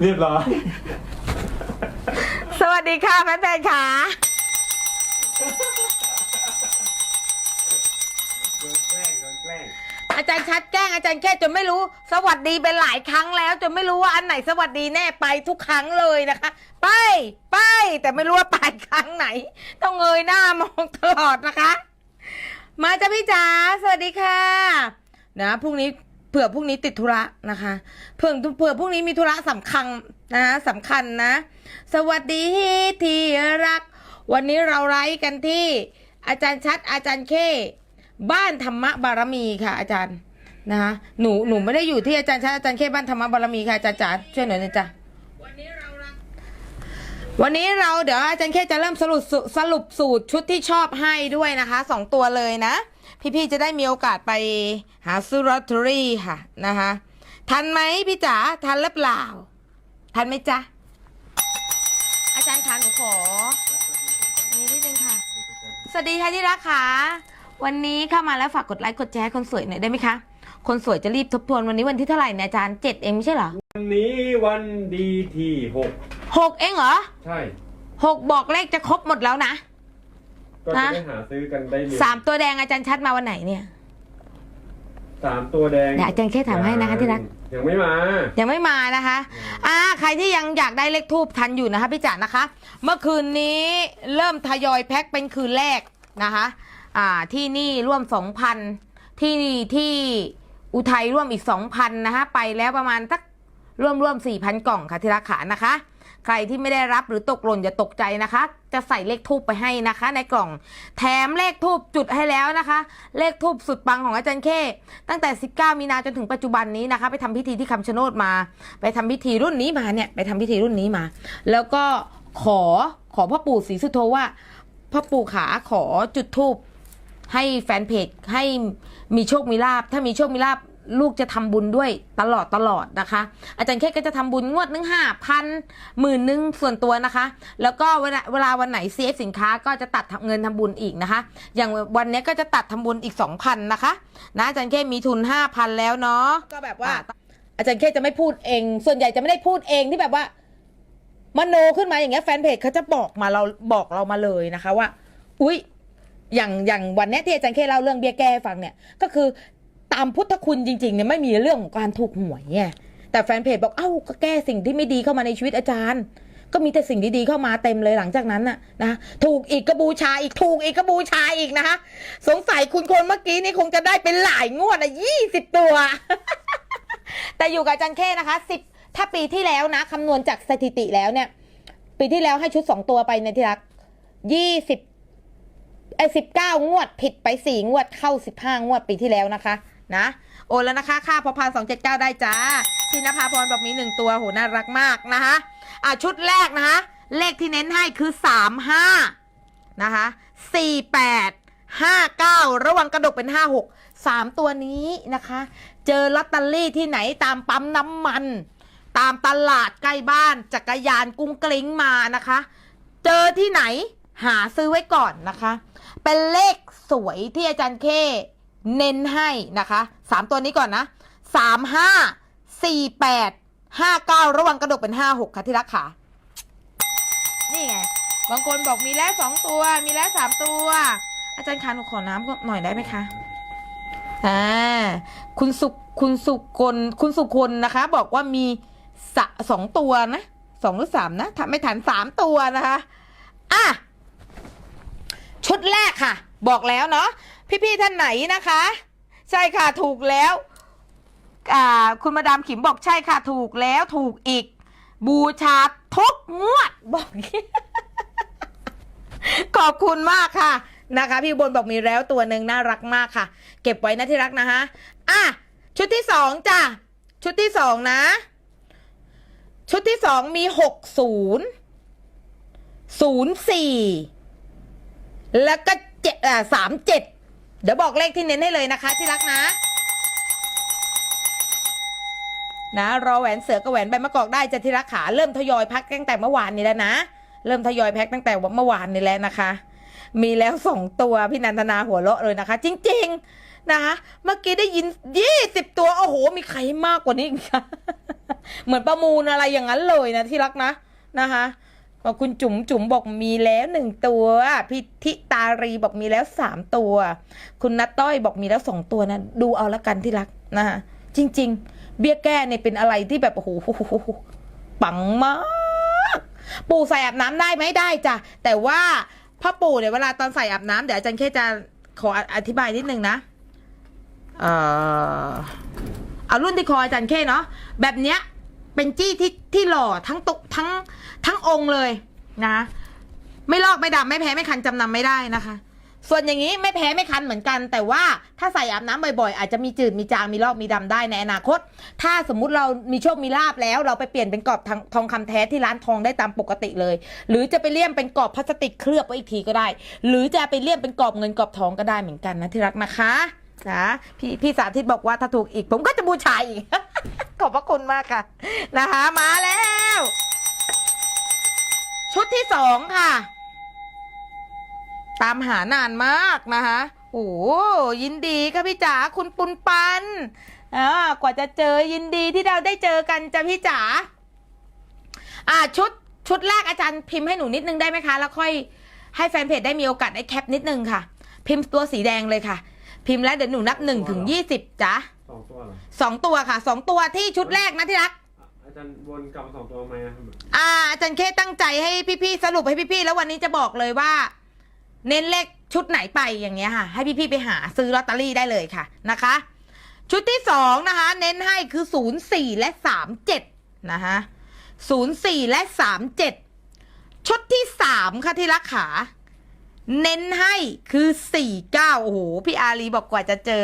เรียบร้อย สวัสดีค่ะแฟนๆค่ะโดนแกล้งโดนแกล้งอาจารย์ชัดแกล้งอาจารย์แค่จนไม่รู้ สวัสดีเป็นหลายครั้งแล้ว จนไม่รู้ว่าอันไหนสวัสดีแน่ไปทุกครั้งเลยนะคะ ไปไป แต่ไม่รู้ว่าไปครั้งไหน ต้องเงยหน้ามองตลอดนะคะ มาจ้ะพี่จ๋าสวัสดีค่ะ นะพรุ่งนี้ เผื่อพรุ่งนี้ติดธุระนะคะเผื่อเผื่อพรุ่งนี้มีธุระสำคัญนะสำคัญนะ สวัสดีที่รัก วันนี้เราไลฟ์กันที่ อาจารย์ชัดอาจารย์เคบ้านธรรมบารมีค่ะอาจารย์นะคะหนูหนูไม่ได้อยู่ที่อาจารย์ชัดอาจารย์เคบ้านธรรมบารมีค่ะอาจารย์จ๋าช่วยหน่อยนะจ๊ะวันนี้เราวันนี้เราเดี๋ยวอาจารย์เคจะเริ่มสรุปสรุปสูตรชุดที่ชอบให้ด้วยนะคะสองตัวเลยนะ พี่ๆจะได้มีโอกาสไปหาซื้อลอตเตอรี่ค่ะนะคะทันไหมพี่จ๋าทันหรือเปล่า ทันไหมจ๊ะอาจารย์คะหนูขอนี่นิดนึงค่ะ สวัสดีค่ะที่รักค่ะวันนี้เข้ามาแล้วฝากกดไลค์กดแชร์ให้คนสวยหน่อยได้ไหมคะคนสวยจะรีบทบทวนวันนี้วันที่เท่าไหร่เนี่ยอาจารย์เจ็ดเองไม่ใช่เหรอวันนี้วันดีที่หกหกเองเหรอ ใช่หกบอกเลขจะครบหมดแล้วนะ ก็จะได้หาซื้อกันได้เร็วสามตัวแดงอาจารย์ชัดมาวันไหนเนี่ย สามตัวแดงเดี๋ยวอาจารย์แค่ถามให้นะคะที่รัก ยังไม่มา ยังไม่มานะคะอ่าใครที่ยังอยากได้เลขทูบทันอยู่นะคะพี่จ๋านะคะ เมื่อคืนนี้เริ่มทยอยแพ็คเป็นคืนแรกนะคะอ่าที่นี่ร่วมสองพันที่ที่อุทัยร่วมอีกสองพันนะคะไปแล้วประมาณสักร่วมร่วมสี่พันกล่องค่ะที่ราคานะคะ ใครที่ไม่ได้รับหรือตกหล่นอย่าตกใจนะคะ จะใส่เลขทูบไปให้นะคะ ในกล่องแถมเลขทูบจุดให้แล้วนะคะ เลขทูบสุดปังของอาจารย์เคตั้งแต่ 19 มีนาจนถึงปัจจุบันนี้นะคะ ไปทำพิธีที่คำชะโนดมา ไปทำพิธีรุ่นนี้มาเนี่ยไปทำพิธีรุ่นนี้มา แล้วก็ขอขอพ่อปู่ศรีสุโธว่าพ่อปู่ขาขอจุดทูบให้แฟนเพจให้มีโชคมีลาบถ้ามีโชคมีลาบ ลูกจะทำบุญด้วยตลอดตลอดนะคะ อาจารย์เคก็จะทำบุญงวดหนึ่งห้าพันหมื่นหนึ่งส่วนตัวนะคะ แล้วก็เวลาเวลาวันไหน CF สินค้าก็จะตัดเงินทำบุญอีกนะคะ อย่างวันนี้ก็จะตัดทำบุญอีก2,000นะคะนะอาจารย์เคมีทุน5,000แล้วเนาะก็แบบว่า อาจารย์เคจะไม่พูดเอง ส่วนใหญ่จะไม่ได้พูดเองที่แบบว่ามโนขึ้นมาอย่างเงี้ยแฟนเพจเขาจะบอกมาเราบอกเรามาเลยนะคะว่า อุ๊ยอย่างอย่างวันเนี้ยที่อาจารย์เคเล่าเรื่องเบี้ยแก้ให้ฟังเนี่ย ก็คือ ตามพุทธคุณจริงๆเนี่ยไม่มีเรื่องของการถูกหวยไงแต่แฟนเพจบอกเอ้าก็แก้สิ่งที่ไม่ดีเข้ามาในชีวิตอาจารย์ ก็มีแต่สิ่งดีๆเข้ามาเต็มเลยหลังจากนั้นน่ะนะถูกอีกกระบูชาอีกถูกอีกกระบูชาอีกนะคะสงสัยคุณคนเมื่อกี้นี่คงจะได้เป็นหลายงวดอะยี่สิบตัว แต่อยู่กับอาจารย์เคนะคะสิบถ้าปีที่แล้วนะคำนวณจากสถิติแล้วเนี่ย ปีที่แล้วให้ชุดสองตัวไปในที่รักยี่สิบไอ้สิบเก้างวดผิดไปสี่งวดเข้าสิบห้างวดปีที่แล้วนะคะ นะโอนแล้วนะคะค่าพอพานสองเจ็ดเก้าได้จ้าพี่นภาพรบอกมีหนึ่งตัวโหน่ารักมากนะคะอะชุดแรกนะคะเลขที่เน้นให้คือสามห้านะคะสี่แปดห้าเก้าระวังกระดกเป็นห้าหกสามตัวนี้นะคะ เจอลอตเตอรี่ที่ไหนตามปั๊มน้ำมัน ตามตลาดใกล้บ้านจักรยานกุ้งกลิ้งมานะคะ เจอที่ไหนหาซื้อไว้ก่อนนะคะ เป็นเลขสวยที่อาจารย์เค เน้นให้นะคะสามตัวนี้ก่อนนะสามห้าสี่แปดห้าเก้าระวังกระดกเป็นห้าหกค่ะที่รักค่ะ นี่ไง บางคนบอกมีแล้วสองตัว มีแล้วสามตัว อาจารย์คะหนูขอน้ำหน่อยได้ไหมคะอ่าคุณสุคุณสุคนคุณสุคนนะคะ บอกว่ามีสะสองตัวนะสองหรือสามนะถ้าไม่ถันสามตัวนะคะ อะ ชุดแรกค่ะ บอกแล้วเนาะ พี่ๆท่านไหนนะคะ ใช่ค่ะถูกแล้วคุณมาดามขิมบอกใช่ค่ะ ถูกแล้วถูกอีก บูชาทุกงวดบอกขอบคุณมากค่ะนะคะ พี่บนบอกมีแล้วตัวหนึ่งน่ารักมากค่ะ เก็บไว้นะที่รักนะคะอะชุดที่สองจ้ะชุดที่สองนะ ชุดที่สองมีหกศูนย์ศูนย์สี่แล้วก็เจ็ดอ่าสามเจ็ด เดี๋ยวบอกเลขที่เน้นให้เลยนะคะ ที่รักนะ นะ รอแหวนเสือกับแหวนใบมะกอกได้จะที่รักขาเริ่มทยอยพักตั้งแต่เมื่อวานนี้แล้วนะ เริ่มทยอยแพ็คตั้งแต่เมื่อวานนี้แล้วนะคะ มีแล้วสองตัวพี่นันทนาหัวเราะเลยนะคะ จริง ๆนะคะเมื่อกี้ได้ยินยี่สิบตัวโอ้โห มีใครมากกว่านี้อีกคะเหมือนประมูลอะไรอย่างนั้นเลยนะที่รักนะนะคะ บอกคุณจุ๋มจุ๋มบอกมีแล้วหนึ่งตัวพี่ทิตารีบอกมีแล้วสามตัว คุณนัตต้อยบอกมีแล้วสองตัวนะ ดูเอาละกันที่รักนะคะจริง ๆ เบี้ยแก้เนี่ยเป็นอะไรที่แบบโอ้โหปังมาก ปู่ใส่อาบน้ำได้ไหมได้จ้ะแต่ว่าพ่อปู่เนี่ยเวลาตอนใส่อาบน้ำเดี๋ยวอาจารย์แค่จะขออธิบายนิดนึงนะเอ่อเอารุ่นที่คออาจารย์แค่เนาะแบบเนี้ย เป็นจี้ที่ที่หล่อทั้งตุทั้งทั้งองค์เลยนะ ไม่ลอกไม่ดำไม่แพ้ไม่คันจำนำไม่ได้นะคะ ส่วนอย่างนี้ไม่แพ้ไม่คันเหมือนกัน แต่ว่าถ้าใส่อาบน้ำบ่อยๆ อาจจะมีจืดมีจางมีลอกมีดำได้ในอนาคต ถ้าสมมุติเรามีโชคมีลาบแล้ว เราไปเปลี่ยนเป็นกรอบทองทองคำแท้ที่ร้านทองได้ตามปกติเลย หรือจะไปเลี่ยมเป็นกรอบพลาสติกเคลือบไว้อีกทีก็ได้ หรือจะไปเลี่ยมเป็นกรอบเงินกรอบทองก็ได้เหมือนกันนะที่รักนะคะ นะพี่พี่สาธิตบอกว่าถ้าถูกอีก ผมก็จะบูชาอีก ขอบพระคุณมากค่ะ นะคะ มาแล้ว ชุดที่สองค่ะ ตามหานานมากนะคะโอ้ยินดีค่ะพี่จ๋าคุณปุนปันอ่ากว่าจะเจอยินดีที่เราได้เจอกันจ้ะพี่จ๋าอ่าชุดชุดแรกอาจารย์พิมพ์ให้หนูนิดนึงได้ไหมคะ แล้วค่อยให้แฟนเพจได้มีโอกาสได้แคปนิดนึงค่ะ พิมพ์ตัวสีแดงเลยค่ะ พิมพ์แล้วเดี๋ยวหนูนับหนึ่งถึงยี่สิบจ้ะสองตัวเหรอสองตัวค่ะสองตัวที่ชุดแรกนะที่รัก อะอาจารย์วนกลับมาสองตัวไหมอะอ่าอาจารย์เคตั้งใจให้พี่ๆสรุปให้พี่ๆแล้ววันนี้จะบอกเลยว่า เน้นเลขชุดไหนไปอย่างเงี้ยค่ะ ให้พี่ๆไปหาซื้อลอตเตอรี่ได้เลยค่ะนะคะ ชุดที่สองนะคะ เน้นให้คือศูนย์สี่และสามเจ็ดนะคะศูนย์สี่และสามเจ็ดชุดที่สามค่ะที่รักขา เน้นให้คือสี่เก้าโอ้โห พี่อารีบอกกว่าจะเจอ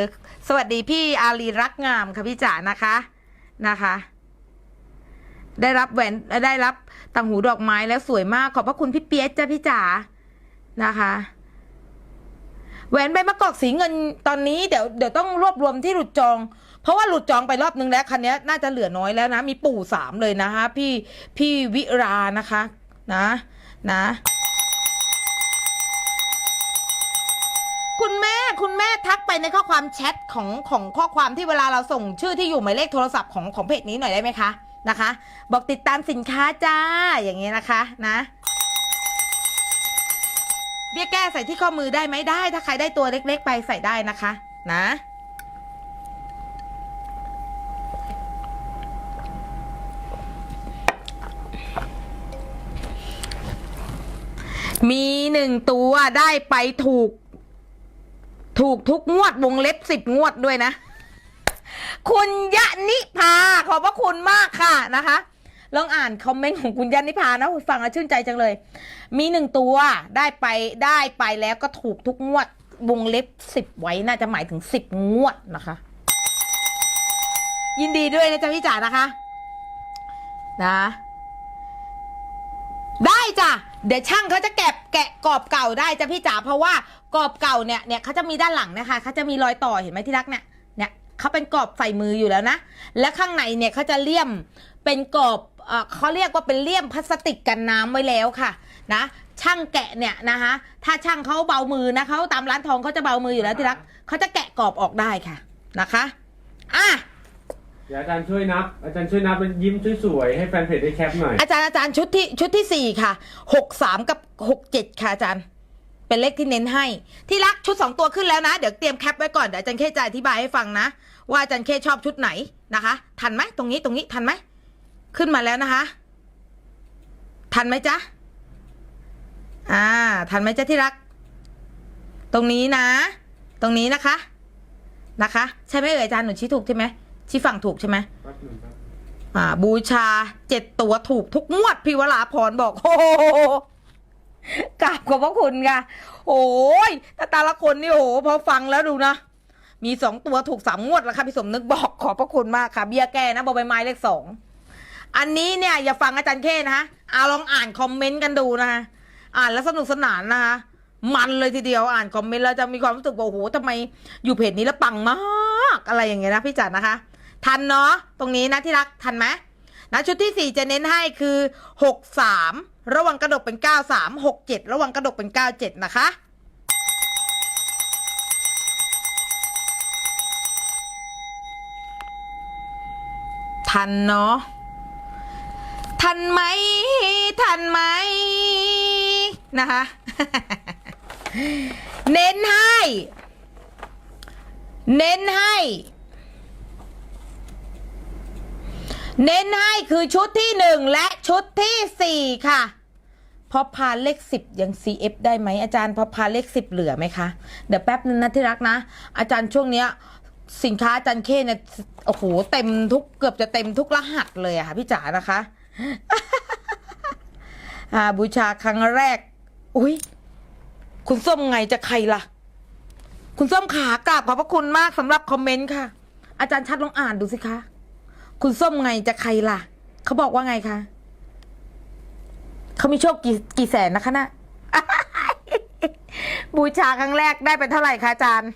สวัสดีพี่อารีรักงามค่ะพี่จ๋านะคะนะคะ ได้รับแหวนได้รับต่างหูดอกไม้แล้วสวยมากขอบพระคุณพี่เปียกจ้ะพี่จ๋านะคะแหวนใบมะกอกสีเงินตอนนี้เดี๋ยวเดี๋ยวต้องรวบรวมที่หลุดจอง เพราะว่าหลุดจองไปรอบนึงแล้วคันนี้น่าจะเหลือน้อยแล้วนะ มีปู่สามเลยนะคะ พี่พี่วิรานะคะ นะ นะ คุณ แม่ทักไปในข้อความแชทของของข้อความที่เวลาเราส่งชื่อที่อยู่หมายเลขโทรศัพท์ของของเพจนี้หน่อยได้ไหมคะนะคะ บอกติดตามสินค้าจ้าอย่างนี้นะคะนะเบี้ยแก้ใส่ที่ข้อมือได้ไหมได้ถ้าใครได้ตัวเล็ก ๆ ไปใส่ได้นะคะ นะมีหนึ่งตัวได้ไปถูก ถูกทุกงวดวงเล็บสิบงวดด้วยนะ คุณยะนิพาขอบพระคุณมากค่ะนะคะ ลองอ่านคอมเมนต์ของคุณยะนิพานะฟังแล้วชื่นใจจังเลย มีหนึ่งตัวได้ไปได้ไปแล้วก็ถูกทุกงวดวงเล็บสิบไว้น่าจะหมายถึงสิบงวดนะคะ ยินดีด้วยนะจ๊ะพี่จ๋านะคะ นะ ได้จ้ะเดี๋ยวช่างเขาจะแกะแกะกรอบเก่าได้จ้ะพี่จ๋าเพราะว่า กรอบเก่าเนี่ยเนี่ยเขาจะมีด้านหลังนะคะเขาจะมีรอยต่อเห็นไหมที่รักเนี่ยเนี่ยเขาเป็นกรอบใส่มืออยู่แล้วนะ และข้างในเนี่ยเขาจะเลี่ยมเป็นกรอบเอ่อเขาเรียกว่าเป็นเลี่ยมพลาสติกกันน้ำไว้แล้วค่ะนะช่างแกะเนี่ยนะคะถ้าช่างเขาเบามือนะเขาตามร้านทองเขาจะเบามืออยู่แล้วที่รักเขาจะแกะกรอบออกได้ค่ะนะคะอะเดี๋ยวอาจารย์ช่วยนับ อาจารย์ช่วยนับเป็นยิ้มสวยๆให้แฟนเพจได้แคปหน่อยอาจารย์อาจารย์ชุดที่ชุดที่สี่ค่ะหกสามกับหกเจ็ดค่ะอาจารย์ เป็นเลขที่เน้นให้ ที่รักชุดสองตัวขึ้นแล้วนะ เดี๋ยวเตรียมแคปไว้ก่อน เดี๋ยวอาจารย์เคจะอธิบายให้ฟังนะ ว่าอาจารย์เคชอบชุดไหนนะคะ ทันไหมตรงนี้ตรงนี้ทันไหม ขึ้นมาแล้วนะคะ ทันไหมจ๊ะ อ่า ทันไหมจ๊ะที่รัก ตรงนี้นะ ตรงนี้นะคะ นะคะ ใช่ไหมเอ่ยอาจารย์หนูชี้ถูกใช่ไหมชี้ฝั่งถูกใช่ไหมอ่า บูชาเจ็ดตัวถูกทุกงวดพีวราพรบอกโอ้ กราบขอบพระคุณค่ะ โอ้ยแต่แต่ละคนนี่โอ้โหพอฟังแล้วดูนะ มีสองตัวถูกสามงวดแล้วค่ะพี่สมนึกบอกขอบพระคุณมากค่ะ เบี้ยแก้นะบอใบไม้เลขสองอันนี้เนี่ยอย่าฟังอาจารย์เคนะคะเอาลองอ่านคอมเมนต์กันดูนะคะอ่านแล้วสนุกสนานนะคะมันเลยทีเดียวอ่านคอมเมนต์แล้วจะมีความรู้สึกว่าโอ้โหทำไมอยู่เพจนี้แล้วปังมาก อะไรอย่างเงี้ยนะพี่จัดนะคะ ทันเนาะตรงนี้นะที่รักทันไหม นะชุดที่ 4 จะเน้นให้คือ 6 3 ระวังกระดกเป็น 9 3 6 7 ระวังกระดกเป็น 9 7 นะคะ ทันเนาะทันไหม ทันไหม นะคะ เน้นให้ เน้นให้ เน้นให้คือชุดที่หนึ่งและชุดที่สี่ค่ะ พอพาเลขสิบยัง CF ได้ไหมอาจารย์พอพาเลขสิบเหลือไหมคะ เดี๋ยวแป๊บนึงนะที่รักนะ อาจารย์ช่วงเนี้ยสินค้าอาจารย์เคเนี่ยโอ้โหเต็มทุกเกือบจะเต็มทุกรหัสเลยอะค่ะพี่จ๋านะคะอ่าบูชาครั้งแรก อุ้ยคุณส้มไงจะใครล่ะ คุณส้มขากราบขอบพระคุณมากสำหรับคอมเมนต์ค่ะ อาจารย์ชัดลองอ่านดูสิคะ คุณส้มไงจะใครล่ะ เขาบอกว่าไงคะเขามีโชคกี่กี่แสนนะคะนะบูชาครั้งแรกได้ไปเท่าไหร่คะอาจารย์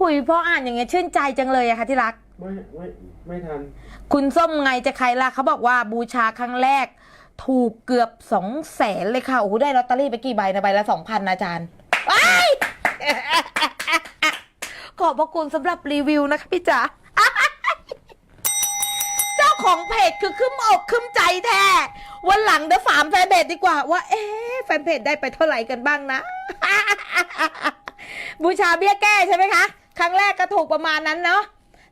หุยพ่ออ่านอย่างเงี้ยชื่นใจจังเลยอะค่ะที่รัก ไม่ไม่ไม่ทัน คุณส้มไงจะใครล่ะเขาบอกว่าบูชาครั้งแรก ถูกเกือบสองแสนเลยค่ะโอ้โหได้ลอตเตอรี่ไปกี่ใบนะใบละสองพันอาจารย์ว้ายขอบพระคุณสำหรับรีวิวนะคะพี่จ๋าเจ้า ของเพจคือขึ้นอกขึ้นใจแท้วันหลังเดี๋ยวฝามแฟนเพจดีกว่า ว่า เอ๊ะแฟนเพจได้ไปเท่าไหร่กันบ้างนะ บูชาเบี้ยแก้ใช่ไหมคะ ครั้งแรกก็ถูกประมาณนั้นเนาะ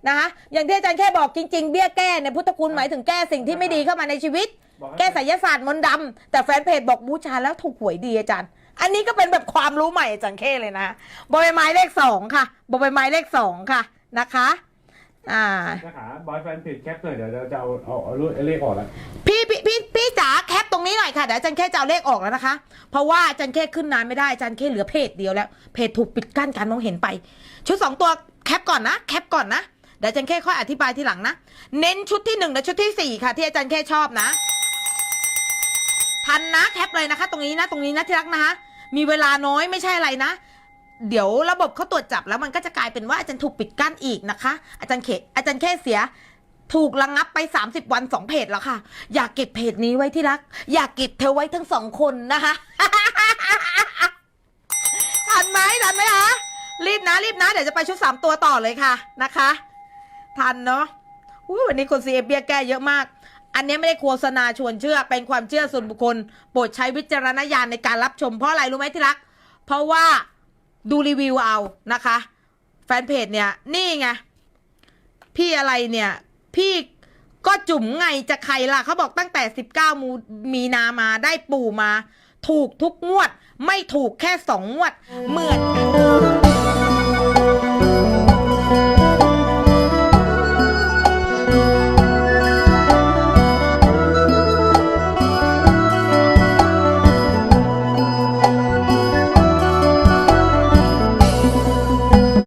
นะคะอย่างที่อาจารย์แค่บอกจริงๆ เบี้ยแก้เนี่ยพุทธคุณหมายถึงแก้สิ่งที่ไม่ดีเข้ามาในชีวิตบอกให้แก้ไสยศาสตร์มนต์ดำแต่แฟนเพจบอกบูชาแล้วถูกหวยดีอาจารย์ อันนี้ก็เป็นแบบความรู้ใหม่อาจารย์เคเลยนะบอใบไม้เลขสองค่ะบอใบไม้เลขสองค่ะนะคะ อ่านะคะบอยแฟนเพจแคปหน่อยเดี๋ยวเราจะเอาเอาเอาเลขออกแล้วพี่พี่พี่พี่จ๋าแคปตรงนี้หน่อยค่ะเดี๋ยวอาจารย์แค่จะเอาเลขออกแล้วนะคะ เพราะว่าอาจารย์แค่ขึ้นนานไม่ได้อาจารย์แค่เหลือเพจเดียวแล้ว เพจถูกปิดกั้นการมองเห็นไป ชุดสองตัวแคปก่อนนะแคปก่อนนะเดี๋ยวอาจารย์แค่ค่อยอธิบายทีหลังนะเน้นชุดที่หนึ่งและชุดที่สี่ค่ะที่อาจารย์แค่ชอบนะ ทันนะแคปเลยนะคะ ตรงนี้นะตรงนี้นะที่รักนะคะมีเวลาน้อยไม่ใช่อะไรนะ เดี๋ยวระบบเขาตรวจจับแล้วมันก็จะกลายเป็นว่าอาจารย์ถูกปิดกั้นอีกนะคะ อาจารย์เขอาจารย์แค่เสียถูกระงงับไป 30 วันสองเพจแล้วค่ะ อยากเก็บเพจนี้ไว้ที่รัก อยากเก็บเธอไว้ทั้งสองคนนะคะทันไหมทันไหมคะรีบนะ รีบนะ เดี๋ยวจะไปชุดสามตัวต่อเลยค่ะนะคะ ทันเนาะวันนี้คนซีเอเบียแก้เยอะมาก อันนี้ไม่ได้โฆษณาชวนเชื่อ เป็นความเชื่อส่วนบุคคล โปรดใช้วิจารณญาณในการรับชมเพราะอะไรรู้ไหมที่รัก เพราะว่า ดูรีวิวเอานะคะ แฟนเพจเนี่ยนี่ไงพี่อะไรเนี่ย พี่ก็จุ๋มไงจะใครล่ะเขาบอกตั้งแต่ 19 มูมีนามาได้ปู่มา ถูกทุกงวด ไม่ถูกแค่สองงวดเหมือน